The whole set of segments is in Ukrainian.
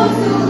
не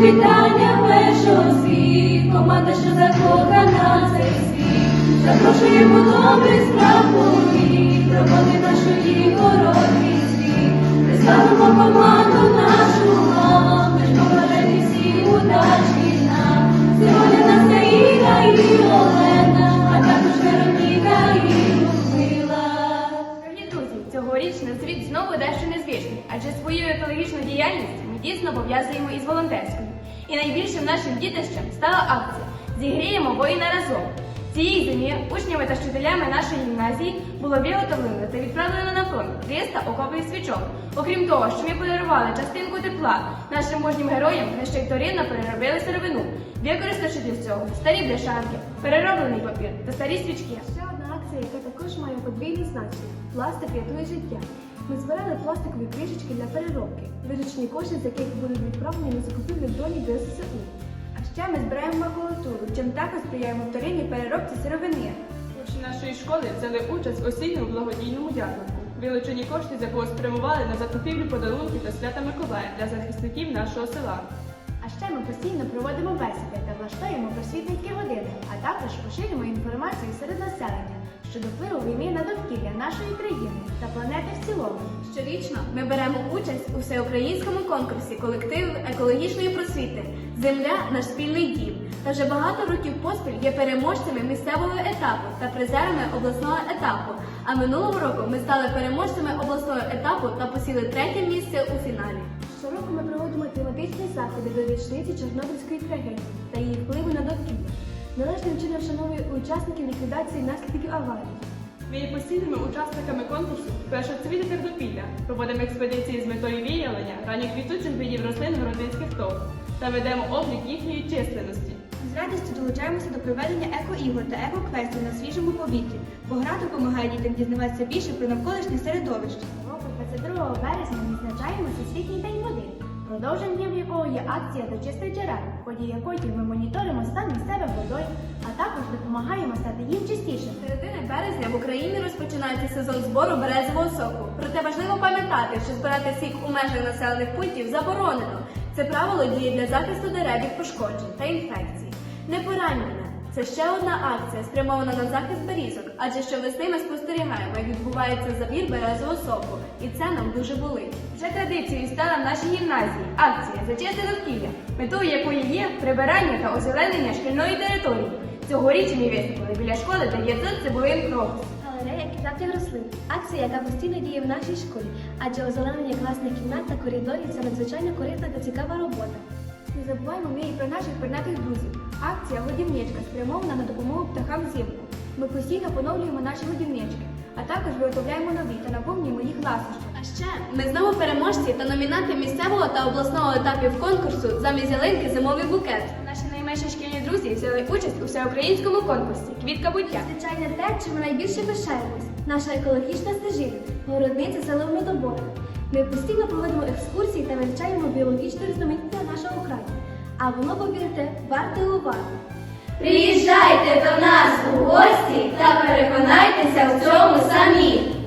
вітання першого світ, команда, що закохана цей світ. Запрошуємо добрий справ повіт, роботи нашої короткий світ. Представимо команду нашу вам, ми ж побажаємо всім удачі нам. Сьогодні нас Іра і Олена, знову дещо незвичний, адже свою екологічну діяльність ми дійсно пов'язуємо із волонтерською. І найбільшим нашим дітищем стала акція Зігріємо воїна разом. Цієї зимі учнями та вчителями нашої гімназії було виготовлено та відправлено на фронт 300 окопних свічок. Окрім того, що ми подарували частинку тепла нашим мужнім героям, ми ще й вторинно переробили сировину, використавши для цього старі бляшанки, перероблений папір та старі свічки. Ще одна акція, яка також має подвійне значення. Пластик рятує життя. Ми збирали пластикові кришечки для переробки, виручені кошти, з яких будуть відправлені на закупівлю дронів до ССУ. А ще ми збираємо макулатуру, чим також сприяємо вторинній переробці сировини. Учні нашої школи взяли участь в осінньому благодійному ярмарку. Вилучені кошти, з якого спрямували на закупівлю подарунків та свята Миколая для захисників нашого села. А ще ми постійно проводимо бесіди та влаштуємо просвітницькі години, а також поширюємо інформацію серед населення щодо впливу війни на довкілля нашої країни та планети в цілому. Щорічно ми беремо участь у всеукраїнському конкурсі колективів екологічної просвіти Земля наш спільний дім. Та вже багато років поспіль є переможцями місцевого етапу та призерами обласного етапу. А минулого року ми стали переможцями обласного етапу та посіли третє місце у фіналі. Щороку ми проводимо тематичні заходи до річниці Чорнобильської трагедії та її впливу на. Належним чином вшановує учасників ліквідації наслідків аварії. Ми є постійними учасниками конкурсу Першоцвіти терпілля, проводимо експедиції з метою виявлення ранніх квітучих видів рослин городницьких тов та ведемо облік їхньої численності. З радістю долучаємося до проведення еко-ігор та еко-квестів на свіжому повітрі, бо гра допомагає дітям дізнаватися більше про навколишнє середовище. Року 22 березня ми відзначаємо Всесвітній день води, продовженням якого є акція до чистих джерел, в ході якої ми моніторимо стан місцевих допомагаємо стати їм чистішим. З середини березня в Україні розпочинається сезон збору березового соку. Проте важливо пам'ятати, що збирати сік у межах населених пунктів заборонено. Це правило діє для захисту дерев від пошкоджень та інфекцій. Непоранення це ще одна акція, спрямована на захист берізок, адже щовесни ми спостерігаємо, як відбувається забір березового соку, і це нам дуже болить. Вже традицією стала в нашій гімназії акція «Зачисти довкілля, метою якої є прибирання та озеленення шкільної території. Цьогоріч висипали біля школи 900 цибулин крокус. Галерея кімнатних рослин. Акція, яка постійно діє в нашій школі, адже озеленення класних кімнат та коридорів це надзвичайно корисна та цікава робота. Не забуваємо ми і про наших пернатих друзів. Акція Годівничка спрямована на допомогу птахам взимку. Ми постійно поновлюємо наші годівнички, а також виготовляємо нові та наповнюємо їх ласощами. А ще ми знову переможці та номінанти місцевого та обласного етапів конкурсу замість ялинки зимовий букет. Наші найменші шкільні друзі взяли участь у всеукраїнському конкурсі Квітка буття. Звичайно, те, чим ми найбільше пишаємось, наша екологічна стежина, городниця село Медобора. Ми постійно проводимо екскурсії та вивчаємо біологічне різноманіття нашого краю. А воно, повірте, варте уваги. Приїжджайте до нас у гості та переконайтеся в цьому самі.